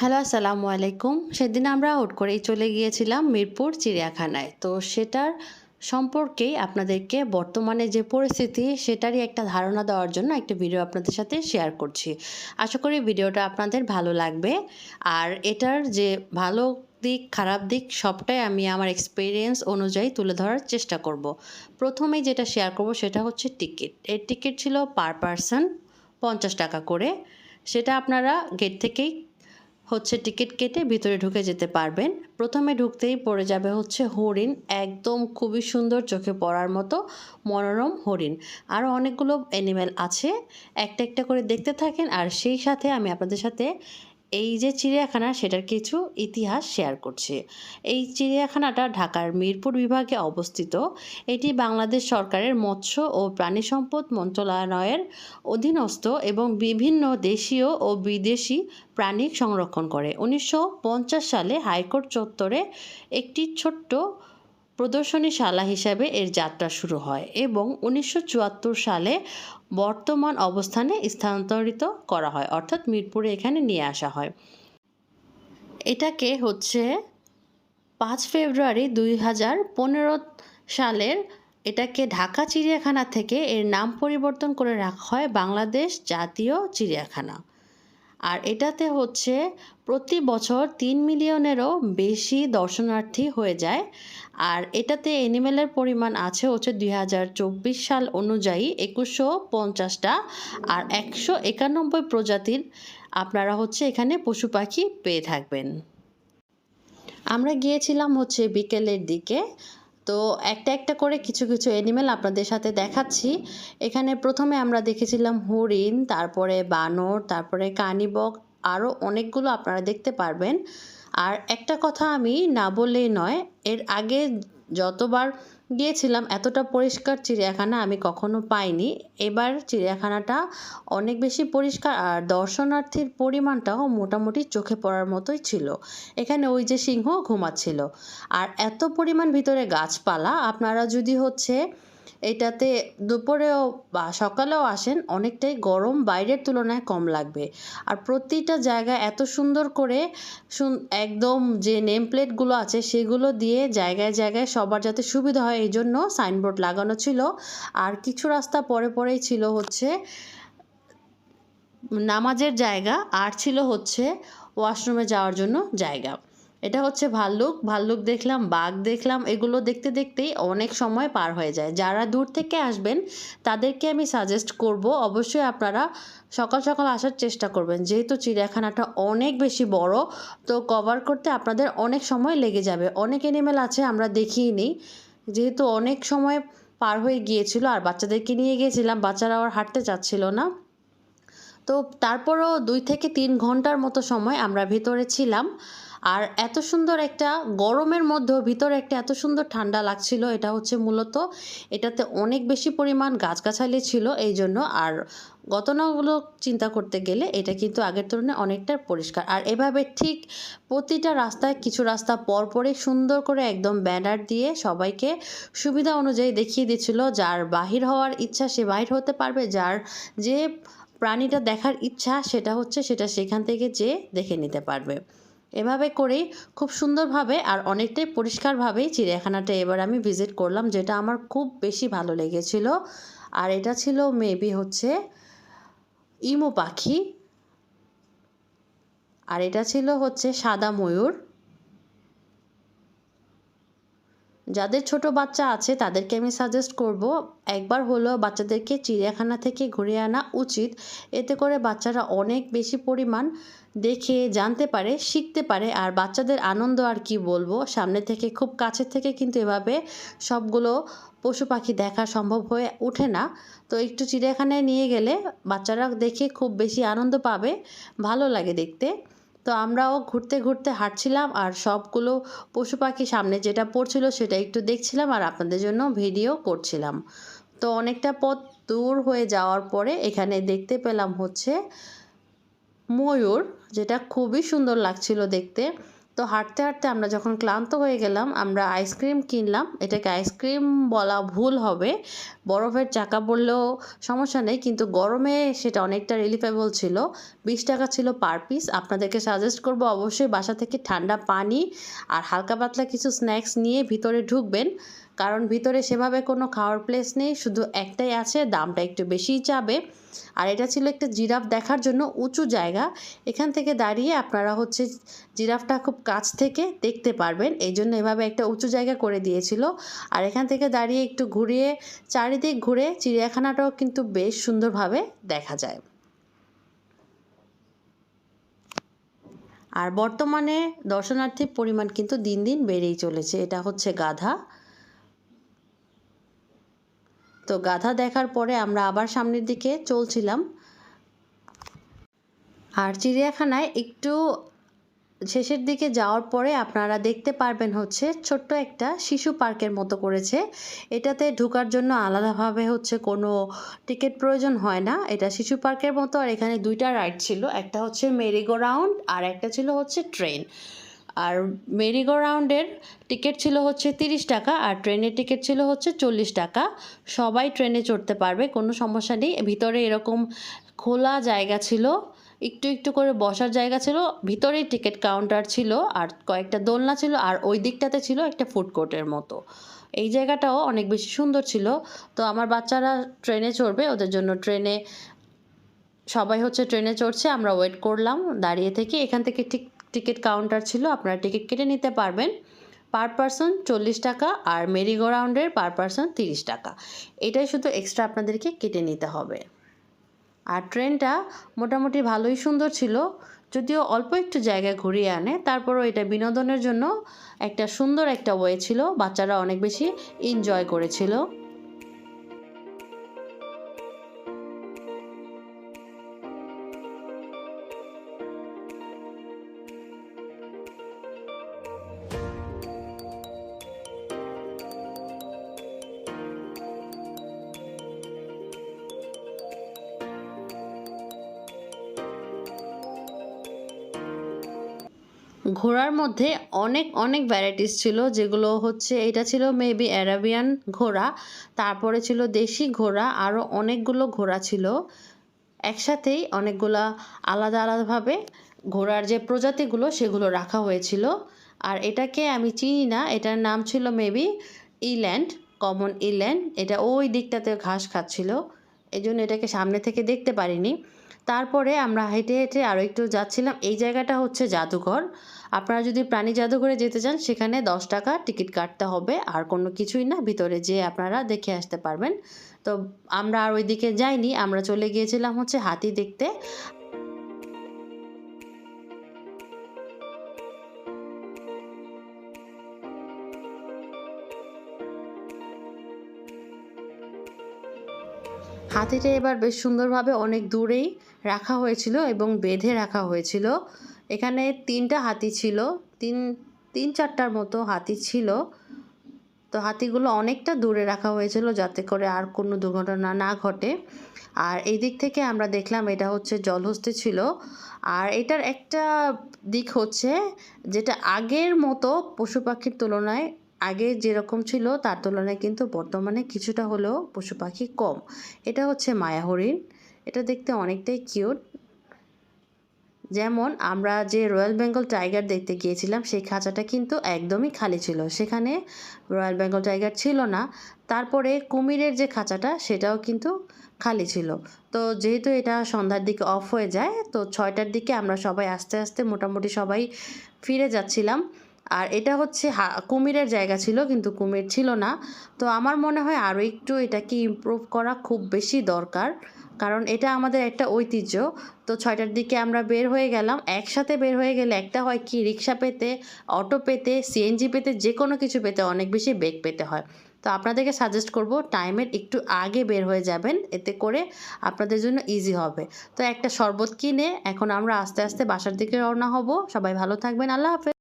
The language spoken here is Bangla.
হ্যালো, আসসালামু আলাইকুম। সেদিন আমরা হুট করেই চলে গিয়েছিলাম মিরপুর চিড়িয়াখানায়। তো সেটার সম্পর্কেই আপনাদেরকে বর্তমানে যে পরিস্থিতি, সেটারই একটা ধারণা দেওয়ার জন্য একটা ভিডিও আপনাদের সাথে শেয়ার করছি। আশা করি ভিডিওটা আপনাদের ভালো লাগবে। আর এটার যে ভালো দিক, খারাপ দিক, সবটাই আমি আমার এক্সপিরিয়েন্স অনুযায়ী তুলে ধরার চেষ্টা করব। প্রথমেই যেটা শেয়ার করব, সেটা হচ্ছে টিকিট এর টিকিট ছিল পার পারসন পঞ্চাশ টাকা করে। সেটা আপনারা গেট থেকেই হচ্ছে টিকিট কেটে ভিতরে ঢুকে যেতে পারবেন। প্রথমে ঢুকতেই পড়ে যাবে হচ্ছে হরিণ, একদম খুবই সুন্দর চোখে পড়ার মতো মনোরম হরিণ। আরও অনেকগুলো অ্যানিম্যাল আছে, একটা একটা করে দেখতে থাকেন। আর সেই সাথে আমি আপনাদের সাথে এই যে চিড়িয়াখানা, সেটার কিছু ইতিহাস শেয়ার করছি। এই চিড়িয়াখানাটা ঢাকার মিরপুর বিভাগে অবস্থিত। এটি বাংলাদেশ সরকারের মৎস্য ও প্রাণী সম্পদ মন্ত্রণালয়ের অধীনস্থ এবং বিভিন্ন দেশীয় ও বিদেশি প্রাণী সংরক্ষণ করে। উনিশশো পঞ্চাশ সালে হাইকোর্ট চত্বরে একটি ছোট্ট প্রদর্শনীশালা হিসাবে এর যাত্রা শুরু হয় এবং উনিশশো চুয়াত্তর সালে বর্তমান অবস্থানে স্থানান্তরিত করা হয়, অর্থাৎ মিরপুরে এখানে নিয়ে আসা হয়। এটাকে হচ্ছে পাঁচ ফেব্রুয়ারি দুই হাজার পনেরো সালের এটাকে ঢাকা চিড়িয়াখানা থেকে এর নাম পরিবর্তন করে রাখা হয় বাংলাদেশ জাতীয় চিড়িয়াখানা। আর এটাতে হচ্ছে প্রতি বছর তিন মিলিয়নেরও বেশি দর্শনার্থী হয়ে যায়। আর এটাতে অ্যানিমেলের পরিমাণ আছে হচ্ছে দুই হাজার চব্বিশ সাল অনুযায়ী একুশশো পঞ্চাশটা। আর একশো একানব্বই প্রজাতির আপনারা হচ্ছে এখানে পশু পাখি পেয়ে থাকবেন। আমরা গিয়েছিলাম হচ্ছে বিকেলের দিকে। তো একটা একটা করে কিছু কিছু অ্যানিমেল আপনাদের সাথে দেখাচ্ছি। এখানে প্রথমে আমরা দেখেছিলাম হরিণ, তারপরে বানর, তারপরে কানিবক আরও অনেকগুলো আপনারা দেখতে পারবেন। আর একটা কথা আমি না বললেই নয়, এর আগে যতবার গিয়েছিলাম, এতটা পরিষ্কার চিড়িয়াখানা আমি কখনো পাইনি। এবার চিড়িয়াখানাটা অনেক বেশি পরিষ্কার আর দর্শনার্থীর পরিমাণটাও মোটামুটি চোখে পড়ার মতোই ছিল। এখানে ওই যে সিংহ ঘুমাচ্ছিল। আর এত পরিমাণ ভিতরে গাছপালা, আপনারা যদি হচ্ছে এটাতে দুপুরেও বা সকালেও আসেন, অনেকটাই গরম, বাইরের তুলনায় কম লাগবে। আর প্রতিটা জায়গা এত সুন্দর করে একদম যে নেম প্লেটগুলো আছে, সেগুলো দিয়ে জায়গায় জায়গায় সবার যাতে সুবিধা হয় এই জন্য সাইনবোর্ড লাগানো ছিল। আর কিছু রাস্তা পরে পরেই ছিল হচ্ছে, নামাজের জায়গা, আর ছিল হচ্ছে ওয়াশরুমে যাওয়ার জন্য জায়গা। এটা হচ্ছে ভাল্লুক। ভাল্লুক দেখলাম, বাঘ দেখলাম, এগুলো দেখতে দেখতেই অনেক সময় পার হয়ে যায়। যারা দূর থেকে আসবেন, তাদেরকে আমি সাজেস্ট করব, অবশ্যই আপনারা সকাল সকাল আসার চেষ্টা করবেন। যেহেতু চিড়িয়াখানাটা অনেক বেশি বড়, তো কভার করতে আপনাদের অনেক সময় লেগে যাবে। অনেক এনিমেল আছে, আমরা দেখিয়ে নিই যেহেতু অনেক সময় পার হয়ে গিয়েছিল, আর বাচ্চাদেরকে নিয়ে গিয়েছিলাম, বাচ্চারা আবার হাঁটতে চাচ্ছিল না। তো তারপরও দুই থেকে তিন ঘণ্টার মতো সময় আমরা ভেতরে ছিলাম। আর এত সুন্দর একটা গরমের মধ্যেও ভিতরে একটা এত সুন্দর ঠান্ডা লাগছিল, এটা হচ্ছে মূলত এটাতে অনেক বেশি পরিমাণ গাছগাছালি ছিল এই জন্য। আর গতনাগুলো চিন্তা করতে গেলে এটা কিন্তু আগের তুলনায় অনেকটা পরিষ্কার। আর এভাবে ঠিক প্রতিটা রাস্তায় কিছু রাস্তা পরপরই সুন্দর করে একদম ব্যানার দিয়ে সবাইকে সুবিধা অনুযায়ী দেখিয়ে দিচ্ছিল। যার বাহির হওয়ার ইচ্ছা সে বাহির হতে পারবে, যার যে প্রাণীটা দেখার ইচ্ছা সেটা হচ্ছে সেটা সেখান থেকে যে দেখে নিতে পারবে। এভাবে করেই খুব সুন্দরভাবে আর অনেকটাই পরিষ্কারভাবেই চিড়িয়াখানাটা এবার আমি ভিজিট করলাম, যেটা আমার খুব বেশি ভালো লেগেছিল। আর এটা ছিল মেবি হচ্ছে ইমো পাখি। আর এটা ছিল হচ্ছে সাদা ময়ূর। যাদের ছোট বাচ্চা আছে, তাদেরকে আমি সাজেস্ট করব, একবার হলেও বাচ্চাদেরকে চিড়িয়াখানা থেকে ঘুরে আনা উচিত। এতে করে বাচ্চারা অনেক বেশি পরিমাণ দেখে, জানতে পারে, শিখতে পারে। আর বাচ্চাদের আনন্দ আর কি বলব, সামনে থেকে, খুব কাছের থেকে কিন্তু এভাবে সবগুলো পশু পাখি দেখা সম্ভব হয়ে ওঠে না। তো একটু চিড়িয়াখানায় নিয়ে গেলে বাচ্চারা দেখে খুব বেশি আনন্দ পাবে, ভালো লাগে দেখতে। তো আমরাও ঘুরতে ঘুরতে হাঁটছিলাম আর সবগুলো পশু পাখি সামনে যেটা পড়ছিল সেটা একটু দেখছিলাম আর আপনাদের জন্য ভিডিও করছিলাম। তো অনেকটা পথ দূর হয়ে যাওয়ার পরে এখানে দেখতে পেলাম হচ্ছে ময়ূর, যেটা খুবই সুন্দর লাগছিল দেখতে। তো হাঁটতে হাঁটতে আমরা যখন ক্লান্ত হয়ে গেলাম, আমরা আইসক্রিম কিনলাম। এটাকে আইসক্রিম বলা ভুল হবে। বরফের চাকা বললেও সমস্যা নেই, কিন্তু গরমে সেটা অনেকটা রিলিফেবল ছিল। বিশ টাকা ছিল পার পিস আপনাদেরকে সাজেস্ট করব অবশ্যই বাসা থেকে ঠান্ডা পানি আর হালকা পাতলা কিছু স্ন্যাক্স নিয়ে ভিতরে ঢুকবেন। কারণ ভিতরে সেভাবে কোনো খাওয়ার প্লেস নেই, শুধু একটাই আছে, দামটা একটু বেশিই চাবে আর এটা ছিল একটা জিরাফ দেখার জন্য উঁচু জায়গা। এখান থেকে দাঁড়িয়ে আপনারা হচ্ছে জিরাফটা খুব কাছ থেকে দেখতে পারবেন। এই জন্য এভাবে একটা উঁচু জায়গা করে দিয়েছিল। আর এখান থেকে দাঁড়িয়ে একটু ঘুরিয়ে, চারিদিক ঘুরে চিড়িয়াখানাটাও কিন্তু বেশ সুন্দরভাবে দেখা যায়। আর বর্তমানে দর্শনার্থীর পরিমাণ কিন্তু দিন দিন বেড়েই চলেছে। এটা হচ্ছে গাধা। তো গাধা দেখার পরে আমরা আবার সামনের দিকে চলছিলাম। আর চিড়িয়াখানায় একটু শেষের দিকে যাওয়ার পরে আপনারা দেখতে পারবেন হচ্ছে ছোট্ট একটা শিশু পার্কের মতো করেছে। এটাতে ঢোকার জন্য আলাদাভাবে হচ্ছে কোনো টিকিট প্রয়োজন হয় না। এটা শিশু পার্কের মতো আর এখানে দুইটা রাইড ছিল। একটা হচ্ছে মেরিগো রাউন্ড আর একটা ছিল হচ্ছে ট্রেন। আর মেরিগো রাউন্ডের টিকিট ছিল হচ্ছে তিরিশ টাকা আর ট্রেনের টিকিট ছিল হচ্ছে চল্লিশ টাকা। সবাই ট্রেনে চড়তে পারবে, কোনো সমস্যা নেই। ভিতরে এরকম খোলা জায়গা ছিল, একটু একটু করে বসার জায়গা ছিল, ভিতরেই টিকিট কাউন্টার ছিল আর কয়েকটা দোলনা ছিল আর ওই দিকটাতে ছিল একটা ফুড কোর্টের মতো। এই জায়গাটাও অনেক বেশি সুন্দর ছিল। তো আমার বাচ্চারা ট্রেনে চড়বে, ওদের জন্য ট্রেনে, সবাই হচ্ছে ট্রেনে চড়ছে, আমরা ওয়েট করলাম, দাঁড়িয়ে থেকে এখান থেকে ঠিক টিকিট কাউন্টার ছিল, আপনারা টিকিট কেটে নিতে পারবেন। পার পারসন চল্লিশ টাকা আর মেরিগো রাউন্ডের পার পারসন তিরিশ টাকা। এটাই শুধু এক্সট্রা আপনাদেরকে কেটে নিতে হবে। আর ট্রেনটা মোটামুটি ভালোই সুন্দর ছিল, যদিও অল্প একটু জায়গা ঘুরিয়ে আনে। তারপরও এটা বিনোদনের জন্য একটা সুন্দর একটা ওয়ে ছিল, বাচ্চারা অনেক বেশি এনজয় করেছিল। ঘোড়ার মধ্যে অনেক অনেক ভ্যারাইটিস ছিল। যেগুলো হচ্ছে, এটা ছিল মেবি অ্যারাবিয়ান ঘোড়া, তারপরে ছিল দেশি ঘোড়া আরও অনেকগুলো ঘোড়া ছিল। একসাথেই অনেকগুলা আলাদা আলাদাভাবে ঘোড়ার যে প্রজাতিগুলো, সেগুলো রাখা হয়েছিল। আর এটাকে আমি চিনি না, এটার নাম ছিল মেবি ইল্যান্ড কমন ইল্যান্ড এটা ওই দিকটাতে ঘাস খাচ্ছিল। এই জন্য এটাকে সামনে থেকে দেখতে পারিনি। তারপরে আমরা হেঁটে হেঁটে আরও একটু যাচ্ছিলাম। এই জায়গাটা হচ্ছে জাদুঘর। আপনারা যদি প্রাণী জাদুঘরে যেতে চান, সেখানে দশ টাকা টিকিট কাটতে হবে। আর কোনো কিছুই না, ভিতরে যে আপনারা দেখে আসতে পারবেন। তো আমরা আর ওইদিকে যাইনি, আমরা চলে গিয়েছিলাম হচ্ছে হাতি দেখতে। হাতিটা এবার বেশ সুন্দরভাবে অনেক দূরেই রাখা হয়েছিল এবং বেঁধে রাখা হয়েছিল। এখানে তিনটা হাতি ছিল, তিন তিন চারটার মতো হাতি ছিল। তো হাতিগুলো অনেকটা দূরে রাখা হয়েছিল যাতে করে আর কোনো দুর্ঘটনা না ঘটে। আর এই দিক থেকে আমরা দেখলাম এটা হচ্ছে জলহস্তি ছিল। আর এটার একটা দিক হচ্ছে যেটা আগের মতো পশু পাখির তুলনায় আগে যেরকম ছিল, তার তুলনায় কিন্তু বর্তমানে কিছুটা হলেও পশু পাখি কম। এটা হচ্ছে মায়া হরিণ। এটা দেখতে অনেকটাই কিউট যেমন আমরা যে রয়্যাল বেঙ্গল টাইগার দেখতে গিয়েছিলাম, সেই খাঁচাটা কিন্তু একদমই খালি ছিল। সেখানে রয়্যাল বেঙ্গল টাইগার ছিল না। তারপরে কুমিরের যে খাঁচাটা, সেটাও কিন্তু খালি ছিল। তো যেহেতু এটা সন্ধ্যার দিকে অফ হয়ে যায়, তো ছয়টার দিকে আমরা সবাই আস্তে আস্তে মোটামুটি সবাই ফিরে যাচ্ছিলাম। আর এটা হচ্ছে কুমিরের জায়গা ছিল, কিন্তু কুমির ছিল না। তো আমার মনে হয় আরও একটু এটাকে ইমপ্রুভ করা খুব বেশি দরকার, কারণ এটা আমাদের একটা ঐতিহ্য। তো ছয়টার দিকে আমরা বের হয়ে গেলাম। একসাথে বের হয়ে গেলে একটা হয় কি, রিক্সা পেতে, অটো পেতে সিএনজি পেতে যে কোনো কিছু পেতে অনেক বেশি বেগ পেতে হয়। তো আপনাদেরকে সাজেস্ট করব টাইমের একটু আগে বের হয়ে যাবেন। এতে করে আপনাদের জন্য ইজি হবে। তো একটা শরবত কিনে এখন আমরা আস্তে আস্তে বাসার দিকে রওনা হব। সবাই ভালো থাকবেন। আল্লাহ হাফেজ।